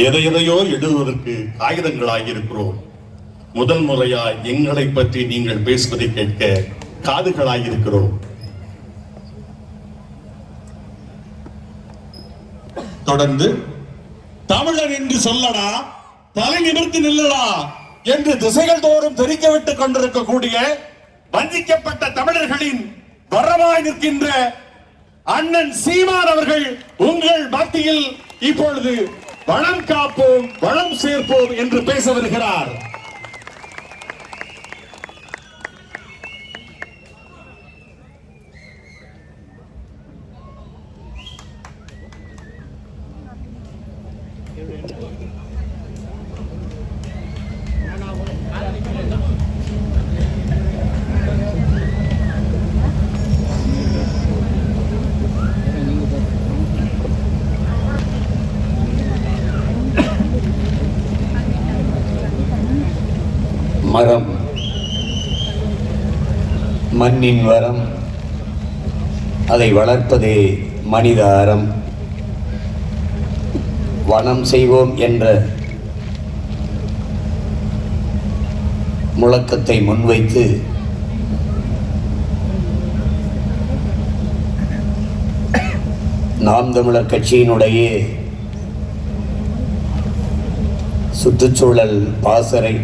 எதை எதையோ எழுதுவதற்கு காகிதங்களாக இருக்கிறோம் முதல் முறையா எங்களை பற்றி நீங்கள் பேசுவதை கேட்க காதுகளாக இருக்கிறோம் தொடர்ந்து தமிழர் என்று சொல்லடா தலை நிமிர்த்தி நில்லடா என்று திசைகள் தோறும் தெரிக்க விட்டுக் கொண்டிருக்கக்கூடிய வஞ்சிக்கப்பட்ட தமிழர்களின் வரவாய் நிற்கின்ற அண்ணன் சீமான் அவர்கள் உங்கள் மத்தியில் இப்பொழுது வளம் காப்போம் வளம் சேர்ப்போம் என்று பேச வருகிறார். மரம் மண்ணின் வரம் அதை வளர்ப்பதே மனித அறம். வனம் செய்வோம் என்ற முழக்கத்தை முன்வைத்து நாம் தமிழர் கட்சியினுடைய சுற்றுச்சூழல் பாசறை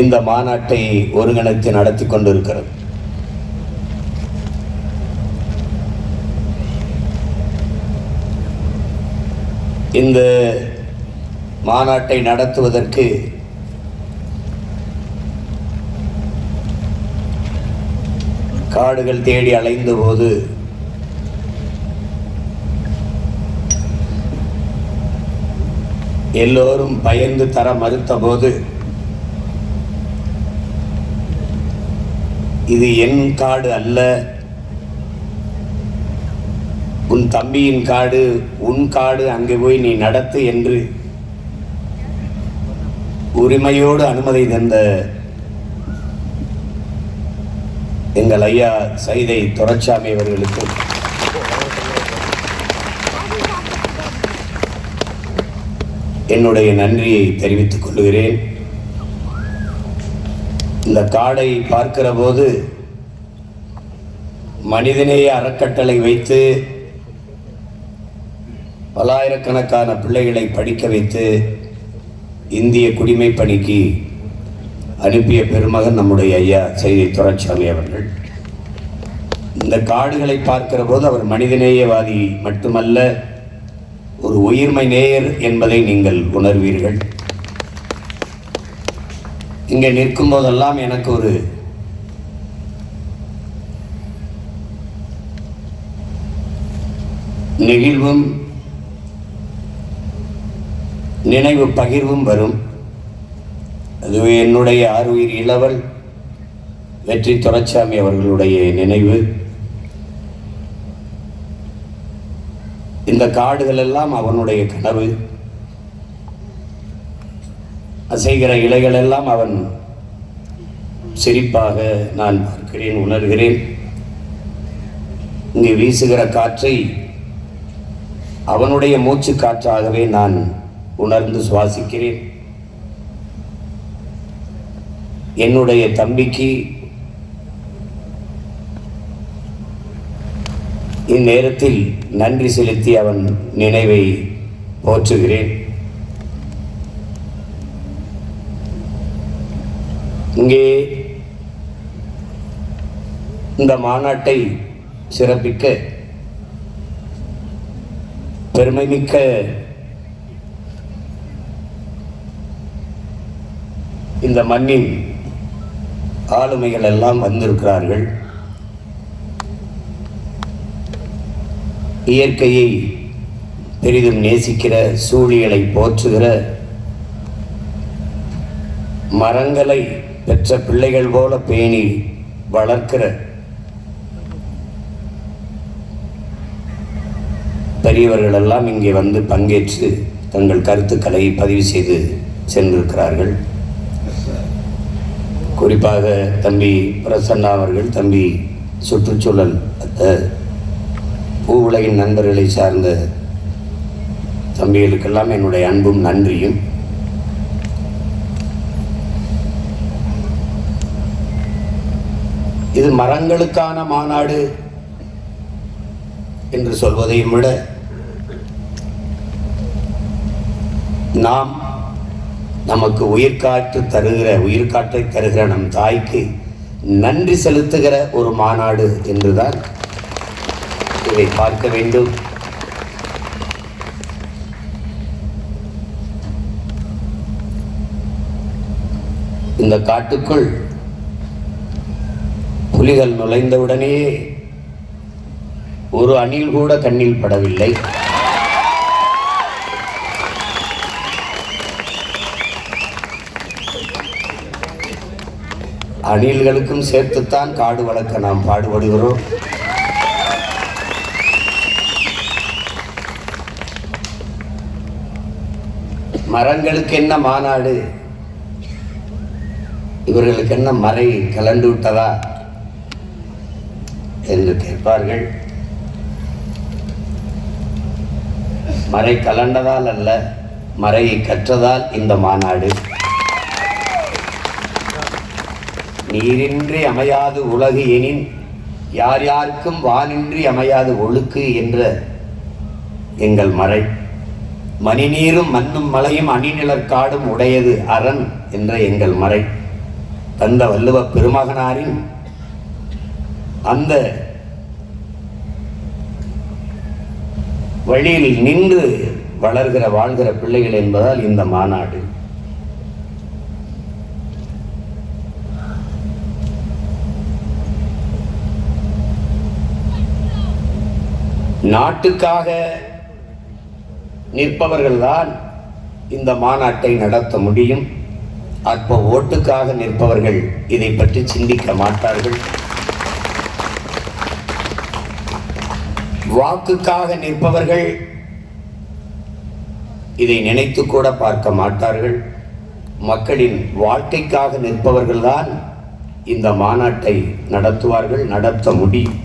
இந்த மாநாட்டை ஒருங்கிணைத்து நடத்தி கொண்டிருக்கிறது. இந்த மாநாட்டை நடத்துவதற்கு காடுகள் தேடி அலைந்த போது எல்லோரும் பயந்து தர மறுத்த போது இது என் காடு அல்ல. உன் தம்பியின் காடு உன் காடு அங்கே போய் நீ நடத்து என்று உரிமையோடு அனுமதி தந்த எங்கள் ஐயா சைதை துரச்சாமி அவர்களுக்கு. என்னுடைய நன்றியை தெரிவித்துக் கொள்கிறேன். இந்த காடை பார்க்கிற போது மனிதநேய அறக்கட்டளை வைத்து பல்லாயிரக்கணக்கான பிள்ளைகளை படிக்க வைத்து இந்திய குடிமை பணிக்கு அனுப்பிய பெருமகன் நம்முடைய ஐயா செய்தி துறைச்சாமி அவர்கள். இந்த காடுகளை பார்க்கிற போது அவர் மனிதநேயவாதி மட்டுமல்ல ஒரு உயிர்மை நேயர் என்பதை நீங்கள் உணர்வீர்கள். இங்கே நிற்கும் போதெல்லாம் எனக்கு ஒரு நெகிழ்வும் நினைவு பகிர்வும் வரும். அதுவே என்னுடைய ஆறுயிர் இளவல் வெற்றி துரைசாமி அவர்களுடைய நினைவு. இந்த காடுகள் எல்லாம் அவனுடைய கனவு. அசைகிற இலைகள் எல்லாம் அவன் சிரிப்பாக நான் பார்க்கிறேன் உணர்கிறேன். இங்கே வீசுகிற காற்றை அவனுடைய மூச்சு காற்றாகவே நான் உணர்ந்து சுவாசிக்கிறேன். என்னுடைய தம்பிக்கு இந்நேரத்தில் நன்றி செலுத்தி அவன் நினைவை போற்றுகிறேன். இங்கே இந்த மாநாட்டை சிறப்பிக்க பெருமைமிக்க இந்த மண்ணின் ஆளுமைகள் எல்லாம் வந்திருக்கிறார்கள். இயற்கையை பெரிதும் நேசிக்கிற சூழியலை போற்றுகிற மரங்களை பெற்ற பிள்ளைகள் போல பேணி வளர்க்கிற பெரியவர்கள் எல்லாம் இங்கே வந்து பங்கேற்று தங்கள் கருத்துக்களை பதிவு செய்து சென்றிருக்கிறார்கள். குறிப்பாக தம்பி பிரசன்னா அவர்கள் தம்பி சுற்றுச்சூழல் பூ உலகின் நண்பர்களை சார்ந்த தம்பிகளுக்கெல்லாம் என்னுடைய அன்பும் நன்றியும். இது மரங்களுக்கான மாநாடு என்று சொல்வதையும் விட நாம் நமக்கு உயிர்காற்று தருகிற உயிர்காற்றை தருகிற நம் தாய்க்கு நன்றி செலுத்துகிற ஒரு மாநாடு என்றுதான் இதை பார்க்க வேண்டும். இந்த காட்டுக்குள் புலிகள் நுழைந்தவுடனே ஒரு அணில் கூட கண்ணில் படவில்லை. அணில்களுக்கும் சேர்த்துத்தான் காடு வளர்க்க நாம் பாடுபடுகிறோம். மரங்களுக்கு என்ன மாநாடு? இவர்களுக்கு என்ன மறை கலண்டு விட்டதா? என்று கேட்பார்கள். மறை கலண்டதால் அல்ல மறையை கற்றதால் இந்த மாநாடு. நீரின்றி அமையாது உலகு எனின் யார் யாருக்கும் வானின்றி அமையாது ஒழுக்கு என்ற எங்கள் மறை. மணிநீரும் மண்ணும் மலையும் அணிநிலற்காடும் உடையது அரண் என்ற எங்கள் மறை. தந்த வள்ளுவ பெருமகனாரின் அந்த வழியில் நின்று வளர்கிற வாழ்கிற பிள்ளைகள் என்பதால் இந்த மாநாடு. நாட்டுக்காக நிற்பவர்கள்தான் இந்த மாநாட்டை நடத்த முடியும். அற்ப ஓட்டுக்காக நிற்பவர்கள் இதை பற்றி சிந்திக்க மாட்டார்கள். வாக்குக்காக நிற்பவர்கள் இதை நினைத்து கூட பார்க்க மாட்டார்கள். மக்களின் வாழ்க்கைக்காக நிற்பவர்கள்தான் இந்த மாநாட்டை நடத்துவார்கள் நடத்த முடியும்.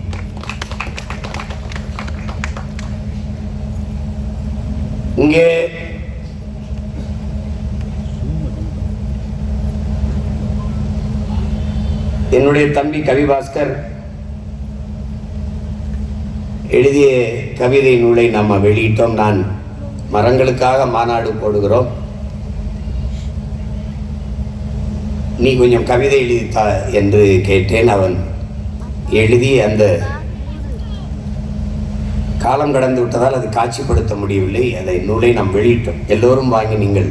இங்கே என்னுடைய தம்பி கவிபாஸ்கர் எழுதிய கவிதை நூலை நம்ம வெளியிட்டோம். நான் மரங்களுக்காக மாநாடு போடுகிறோம். நீ கொஞ்சம் கவிதை எழுதித்தா என்று கேட்டேன். அவன் எழுதி அந்த காலம் கடந்து விட்டதால் அது காட்சிப்படுத்த முடியவில்லை. அதை நூலை நாம் வெளியிட்டோம். எல்லோரும் வாங்கி நீங்கள்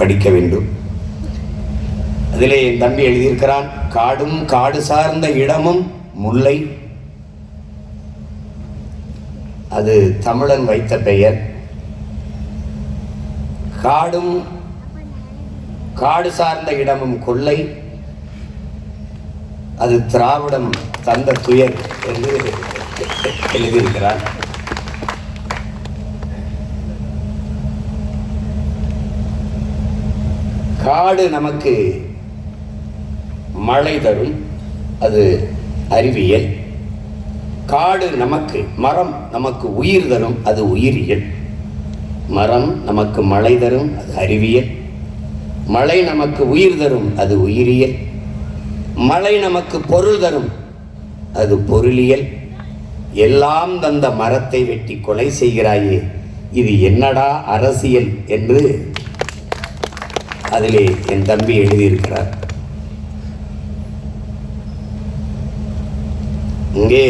படிக்க வேண்டும். அதிலே என் தம்பி எழுதியிருக்கிறான் காடும் காடு சார்ந்த இடமும் முல்லை அது தமிழன் வைத்த பெயர். காடும் காடு சார்ந்த இடமும் கொள்ளை. அது திராவிடம் தந்த துயர் என்று எழுதியிருக்கிறார். காடு நமக்கு மழை தரும். அது அறிவியல். காடு நமக்கு மரம் நமக்கு உயிர் தரும் அது உயிரியல். மரம் நமக்கு மழை தரும் அது அறிவியல். மழை நமக்கு உயிர் தரும் அது உயிரியல். மழை நமக்கு பொருள் தரும் அது பொருளியல். எல்லாம் தந்த மரத்தை வெட்டி கொலை செய்கிறாயே இது என்னடா அரசியல் என்று அதிலே என் தம்பி எழுதியிருக்கிறார். இங்கே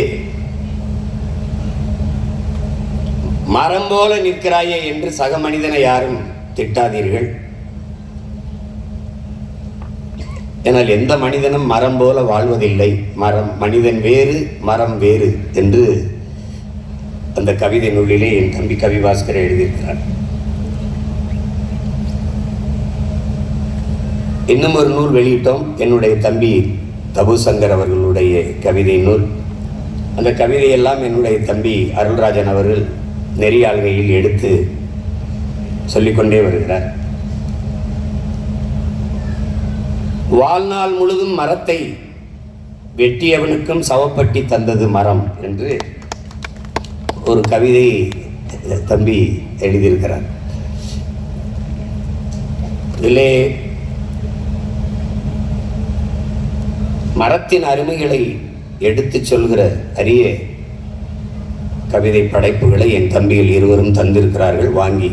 மரம் போல நிற்கிறாயே என்று சக மனிதனை யாரும் திட்டாதீர்கள். ஏனால் எந்த மனிதனும் மரம் போல வாழ்வதில்லை. மரம் மனிதன் வேறு மரம் வேறு என்று அந்த கவிதை நூலிலே என் தம்பி கவிபாஸ்கர் எழுதியிருக்கிறார். இன்னும் ஒரு நூல் வெளியிட்டோம். என்னுடைய தம்பி தபு சங்கர் அவர்களுடைய கவிதை நூல். அந்த கவிதையெல்லாம் என்னுடைய தம்பி அருள்ராஜன் அவர்கள் நெறியாள்கையில் எடுத்து சொல்லிக்கொண்டே வருகிறார். வாழ்நாள் முழுதும் மரத்தை வெட்டியவனுக்கும் சவப்பட்டி தந்தது மரம் என்று ஒரு கவிதை தம்பி எழுதியிருக்கிறார். இதிலே மரத்தின் அருமைகளை எடுத்துச் சொல்கிற அரிய கவிதை படைப்புகளை என் தம்பிகள் இருவரும் தந்திருக்கிறார்கள். வாங்கி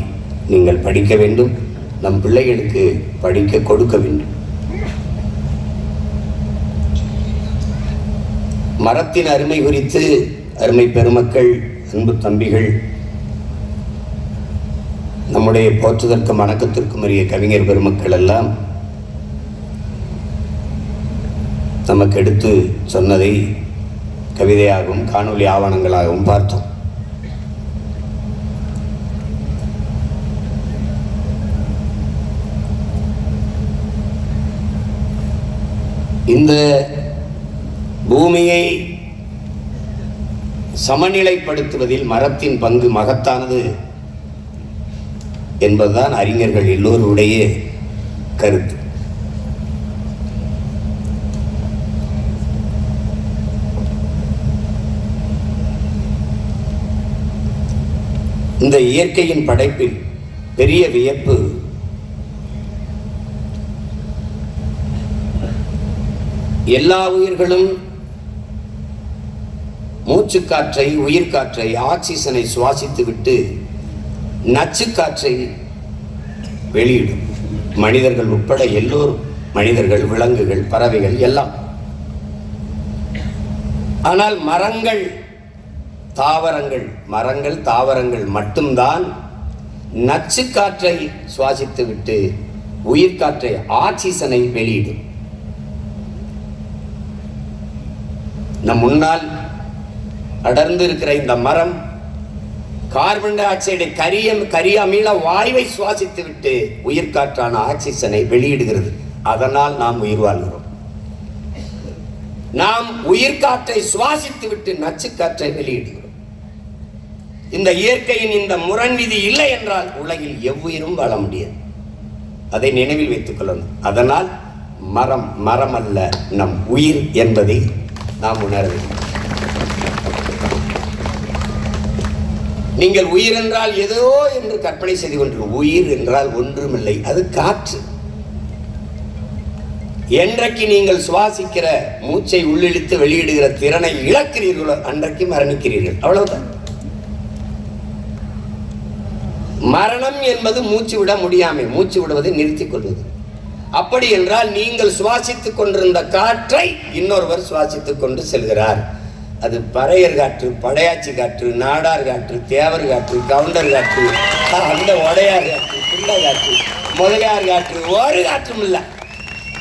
நீங்கள் படிக்க வேண்டும். நம் பிள்ளைகளுக்கு படிக்க கொடுக்க வேண்டும். மரத்தின் அருமை குறித்து அருமை பெருமக்கள் அன்பு தம்பிகள் நம்முடைய போற்றுதற்கும் வணக்கத்திற்கும் உரிய கவிஞர் பெருமக்கள் எல்லாம் நமக்கு எடுத்து சொன்னதை கவிதையாகவும் காணொலி ஆவணங்களாகவும் பார்த்தோம். இந்த பூமியை சமநிலைப்படுத்துவதில் மரத்தின் பங்கு மகத்தானது என்பதுதான் அறிஞர்கள் எல்லோருடைய கருத்து. இந்த இயற்கையின் படைப்பில் பெரிய வியப்பு எல்லா உயிர்களும் மூச்சுக்காற்றை உயிர்காற்றை ஆக்சிஜனை சுவாசித்துவிட்டு நச்சுக்காற்றை வெளியிடும். மனிதர்கள் உட்பட எல்லோரும் மனிதர்கள் விலங்குகள் பறவைகள் எல்லாம். ஆனால் மரங்கள் தாவரங்கள் மரங்கள் தாவரங்கள் மட்டும்தான் நச்சுக்காற்றை சுவாசித்துவிட்டு உயிர்காற்றை ஆக்சிஜனை வெளியிடும். நம் முன்னால் அடர்ந்து இருக்கிற இந்த மரம் கார்பன் டை ஆக்சைடை கரிய கரிய அமில வாயுவை சுவாசித்து விட்டு உயிர்காற்றான ஆக்சிஜனை வெளியிடுகிறது. அதனால் நாம் உயிர் வாழ்கிறோம். நாம் உயிர்காற்றை சுவாசித்து விட்டு நச்சுக்காற்றை வெளியிடுகிறோம். இந்த இயற்கையின் இந்த முரண் விதி இல்லை என்றால் உலகில் எவ்வுயிரும் வாழ முடியாது. அதை நினைவில் வைத்துக் கொள்ளணும். அதனால் மரம் மரம் அல்ல நம் உயிர் என்பதை நாம் உணர வேண்டும் நீங்கள் உயிர் என்றால் ஏதோ என்று கற்பனை செய்து கொண்டு உயிர் என்றால் ஒன்றுமில்லை அது காற்று. என்றைக்கு நீங்கள் சுவாசிக்கிற மூச்சை உள்ளிழுத்து வெளியிடுகிற திறனை இழக்கிறீர்களோ அன்றைக்கு மரணிக்கிறீர்கள். அவ்வளவுதான். மரணம் என்பது மூச்சு விட முடியாமை மூச்சு விடுவதை நிறுத்திக் கொள்வது. அப்படி என்றால் நீங்கள் சுவாசித்துக் கொண்டிருந்த காற்றை இன்னொருவர் சுவாசித்துக் கொண்டு செல்கிறார். அது பறையர் காற்று படையாச்சி காற்று நாடார் காற்று தேவர் காற்று கவுண்டர் காற்று அந்த உடையார் காற்று பிள்ளை காற்று முதலியார் காற்று ஒரு காற்றும் இல்லை.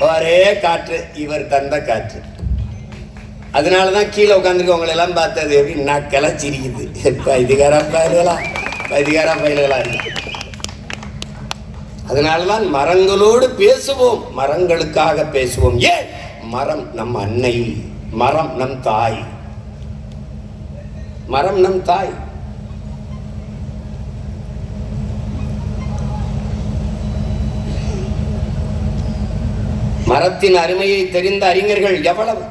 ஒரே காற்று இவர் தந்த காற்று. அதனால தான் கீழே உட்காந்துருக்கவங்களை எல்லாம் பார்த்தது எப்படி? நக்கெல்லாம் சிரிக்குது பைதிகாரா பயல்களா? இதுகாரா பயல்களா? இருக்கு அதனால தான் மரங்களோடு பேசுவோம். மரங்களுக்காக பேசுவோம். ஏன் மரம் நம் அன்னை மரம் நம் தாய். மரம் நம் தாய். மரத்தின் அருமையை தெரிந்த அறிஞர்கள் எவ்வளவு?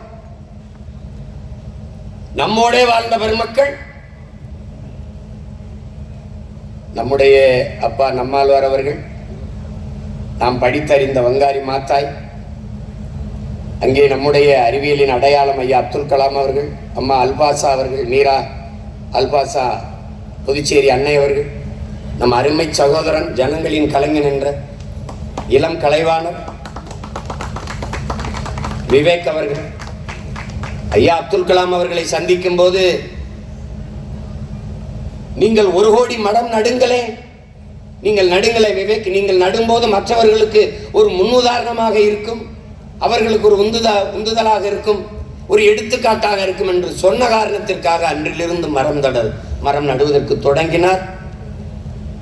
நம்மோடே வாழ்ந்த பெருமக்கள். நம்முடைய அப்பா நம்மாழ்வார் அவர்கள். நாம் படித்தறிந்த வங்காரி மாத்தாய். அங்கே நம்முடைய அறிவியலின் அடையாளம் ஐயா அப்துல் கலாம் அவர்கள் அம்மா அல்பாசா அவர்கள் மீரா அல்பாசா புதுச்சேரி அன்னை அவர்கள் நம் அருமை சகோதரன் ஜனங்களின் கலைஞன் என்ற இளம் கலைவாணர் விவேக் அவர்கள். ஐயா அப்துல் கலாம் அவர்களை சந்திக்கும் போது நீங்கள் ஒரு கோடி மடம் நடுங்களேன். நீங்கள் நடுங்களை விவேக் நீங்கள் நடும்போது மற்றவர்களுக்கு ஒரு முன்னுதாரணமாக இருக்கும் அவர்களுக்கு ஒரு உந்துதா உந்துதலாக இருக்கும் ஒரு எடுத்துக்காட்டாக இருக்கும் என்று சொன்ன காரணத்திற்காக அன்றிலிருந்து மரம் தட மரம் நடுவதற்கு தொடங்கினார்.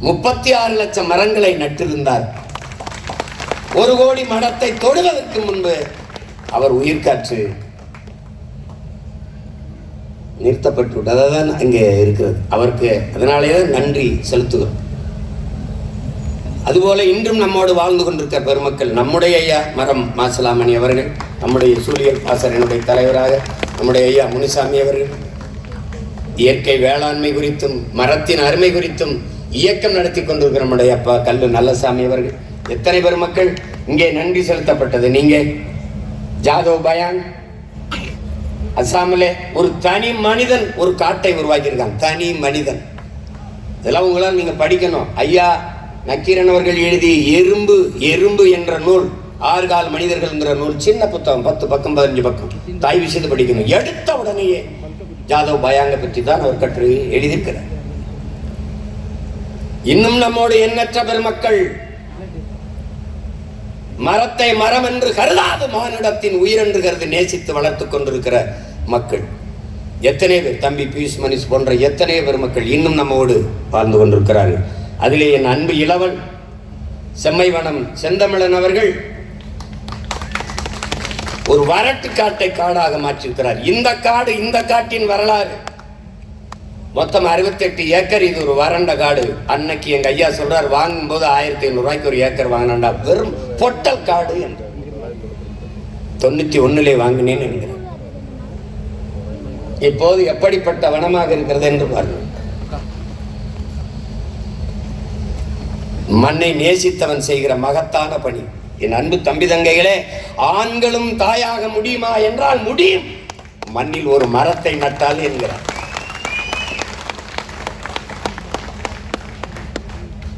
முப்பத்தி ஆறு லட்சம் மரங்களை நட்டிருந்தார். ஒரு கோடி மரத்தை தொடுவதற்கு முன்பு அவர் உயிர்காற்று நிறுத்தப்பட்டு விட்டது தான் அங்கே இருக்கிறது. அவருக்கு அதனாலேயே தான் நன்றி செலுத்துகிறோம். அதுபோல இன்றும் நம்மோடு வாழ்ந்து கொண்டிருக்கிற பெருமக்கள் நம்முடைய ஐயா மரம் மாசலாமணி அவர்கள் நம்முடைய சூழியல் பாசரனுடைய தலைவராக நம்முடைய ஐயா முனிசாமி அவர்கள். இயற்கை வேளாண்மை குறித்தும் மரத்தின் அருமை குறித்தும் இயக்கம் நடத்தி கொண்டிருக்கிற நம்முடைய அப்பா கல்லு நல்லசாமி அவர்கள். எத்தனை பெருமக்கள் இங்கே நன்றி செலுத்தப்பட்டது. நீங்கள் ஜாதவ் பயான் அசாமிலே ஒரு தனி மனிதன் ஒரு காட்டை உருவாக்கியிருக்கான். தனி மனிதன். இதெல்லாம் உங்களால் நீங்கள் படிக்கணும். ஐயா நக்கீரன் அவர்கள் எழுதிய எறும்பு எறும்பு என்ற நூல் ஆறு கால் மனிதர்கள்ங்கிற நூல் சின்ன புத்தகம் பத்து பக்கம் பதினஞ்சு பக்கம். தாய் விஷயத்தை படிக்கணும். எடுத்த உடனேயே ஜாதவ் பயாங்க பற்றி தான் அவர் கட்டுரை எழுதியிருக்கிறார். இன்னும் நம்மோடு எண்ணற்ற பெருமக்கள் மரத்தை மரம் என்று கருதாது மானிடத்தின் உயிர் என்று கருது நேசித்து வளர்த்துக் கொண்டிருக்கிற மக்கள். எத்தனை பேர்? தம்பி பியூஷ் மணிஷ் போன்ற எத்தனை பெருமக்கள் இன்னும் நம்மோடு வாழ்ந்து கொண்டிருக்கிறார்கள்? அதிலே என் அன்பு இளவன் செம்மைவனம் செந்தமிழன் அவர்கள் ஒரு வரட்டு காட்டை காடாக மாற்றியிருக்கிறார். இந்த காடு இந்த காட்டின் வரலாறு. மொத்தம் 68 ஏக்கர். இது ஒரு வறண்ட காடு. அன்னைக்கு எங்க ஐயா சொல்றார் வாங்கும்போது ஆயிரத்தி ஐநூறு ரூபாய்க்கு ஒரு ஏக்கர் வாங்கினா வெறும் பொட்டல் காடு என்று. தொண்ணூத்தி ஒண்ணுலே வாங்கினேன் என்கிறேன் இப்போது எப்படிப்பட்ட வனமாக இருக்கிறது என்று பாருங்கள். மண்ணை நேசித்தவன் செய்கிற மகத்தான பணி. என் அன்பு தம்பி தங்கைகளே ஆண்களும் தாயாக முடியுமா என்றால் முடியும். மண்ணில் ஒரு மரத்தை நட்டால் என்கிறார்.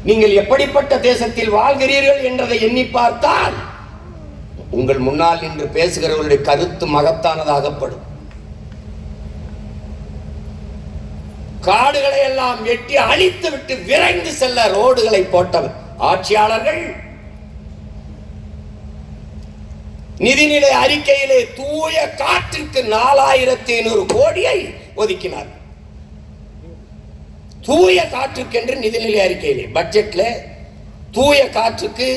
நீங்கள் எப்படிப்பட்ட தேசத்தில் வாழ்கிறீர்கள் என்றதை எண்ணி பார்த்தால் உங்கள் முன்னால் நின்று பேசுகிறவர்களுடைய கருத்து மகத்தானதாகப்படும். காடுகளை எல்லாம் வெட்டி அழித்து விட்டு விரைந்து செல்ல ரோடுகளை போட்டவர் ஆட்சியாளர்கள். நிதிநிலை அறிக்கையிலே தூய காற்றிற்கு நாலாயிரத்தி ஐநூறு கோடியை ஒதுக்கினார். தூய காற்றுக்கு என்று நிதிநிலை அறிக்கையிலே பட்ஜெட்ல தூய காற்றுக்கு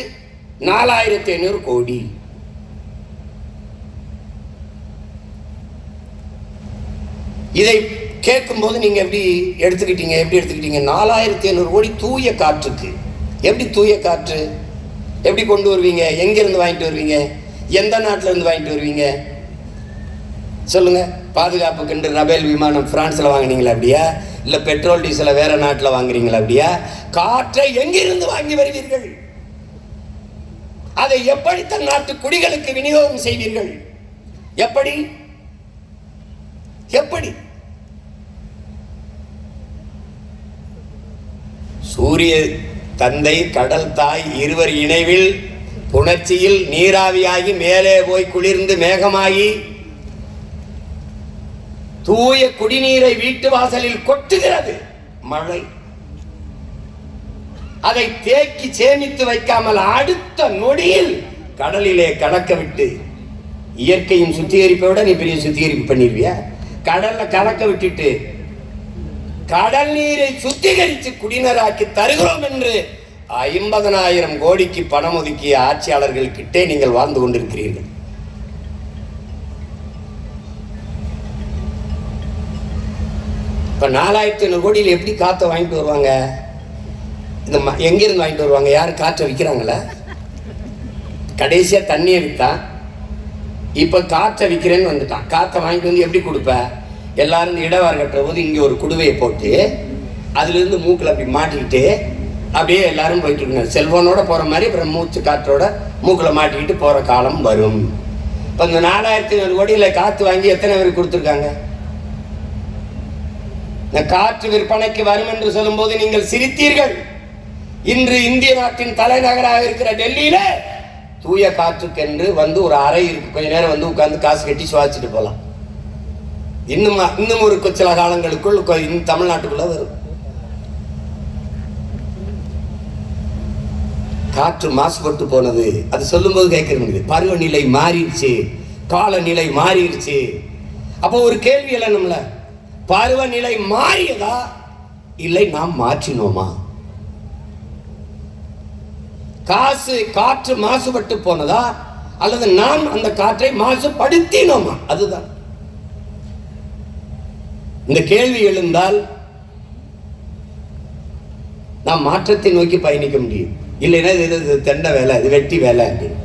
நாலாயிரத்தி ஐநூறு கோடி. இதை கேட்கும்போது நீங்கள் எப்படி எடுத்துக்கிட்டீங்க எப்படி எடுத்துக்கிட்டீங்க? நாலாயிரத்தி ஐநூறு கோடி தூய காற்றுக்கு. எப்படி தூய காற்று? எப்படி கொண்டு வருவீங்க? எங்கேருந்து வாங்கிட்டு வருவீங்க? எந்த நாட்டிலேருந்து வாங்கிட்டு வருவீங்க? சொல்லுங்கள் பாதுகாப்புக்கென்று ரபேல் விமானம் ஃப்ரான்ஸில் வாங்குனீங்களா அப்படியா? இல்லை பெட்ரோல் டீசலை வேறு நாட்டில் வாங்குறீங்களா அப்படியா? காற்றை எங்கிருந்து வாங்கி வருவீர்கள்? அதை எப்படி தன் நாட்டு குடிகளுக்கு விநியோகம் செய்வீர்கள்? எப்படி? எப்படி? சூரிய தந்தை கடல் தாய் இருவர் இணைவில் புணர்ச்சியில் நீராவியாகி மேலே போய் குளிர்ந்து மேகமாகி தூய குடிநீரை வீட்டு வாசலில் கொட்டுகிறது. மழை. அதை தேக்கி சேமித்து வைக்காமல் அடுத்த நொடியில் கடலிலே கலக்க விட்டு இயற்கையும் சுத்திகரிப்பை விட நீ பெரிய சுத்திகரிப்பு பண்ணிடுவியா கடல்ல கலக்க விட்டுட்டு கடல் நீரை சுத்திகரித்து குடிநீராக்கி தருகிறோம் என்று ஐம்பதனாயிரம் கோடிக்கு பணம் ஒதுக்கிய ஆட்சியாளர்கள் கிட்டே நீங்கள் வாழ்ந்து கொண்டிருக்கிறீர்கள். இப்ப நாலாயிரத்தி ஐநூறு கோடியில் எப்படி காற்றை வாங்கிட்டு வருவாங்க? இந்த ம- எங்கிருந்து வாங்கிட்டு வருவாங்க? யாரும் காற்றை விற்கிறாங்களா? கடைசியாக தண்ணியை விற்றான் இப்போ காற்றை விற்கிறேன்னு வந்துட்டான். காற்றை வாங்கிட்டு வந்து எப்படி கொடுப்பேன் எல்லாரும் இடவாறு கட்டுற போது இங்கே ஒரு குடுவையை போட்டு அதுலேருந்து மூக்கில் அப்படி மாட்டிக்கிட்டு அப்படியே எல்லாரும் போயிட்டு இருக்காங்க செல்போனோட போகிற மாதிரி அப்புறம் மூச்சு காற்றோட மூக்கில் மாட்டிக்கிட்டு போகிற காலம் வரும். இப்போ இந்த நாலாயிரத்தி ஐநூறு கோடியில் காற்று வாங்கி எத்தனை பேருக்கு கொடுத்துருக்காங்க? இந்த காற்று விற்பனைக்கு வரும் என்று சொல்லும்போது நீங்கள் சிரித்தீர்கள். இன்று இந்திய நாட்டின் தலைநகராக இருக்கிற டெல்லியில தூய காற்றுக்கென்று வந்து ஒரு அறை இருக்கு. கொஞ்ச நேரம் வந்து உட்காந்து காசு கட்டி சுவாசிட்டு போகலாம். இன்னும் இன்னும் ஒரு சில காலங்களுக்குள் தமிழ்நாட்டுக்குள்ள வரும். காற்று மாசுபட்டு போனது. அது சொல்லும்போது கேட்க முடியுது பருவநிலை மாறிடுச்சு காலநிலை மாறிடுச்சு. அப்போ ஒரு கேள்வி இல்லை நம்மள பருவநிலை மாறியதா இல்லை நாம் மாற்றினோமா? காசு காற்று மாசுபட்டு போனதா அல்லது நாம் அந்த காற்றை மாசுபடுத்தினோமா? அதுதான். இந்த கேள்வி எழுந்தால் நாம் மாற்றத்தை நோக்கி பயணிக்க முடியும். இல்லைன்னா இது இது தெண்ட வேலை இது வெட்டி வேலை அப்படின்னு.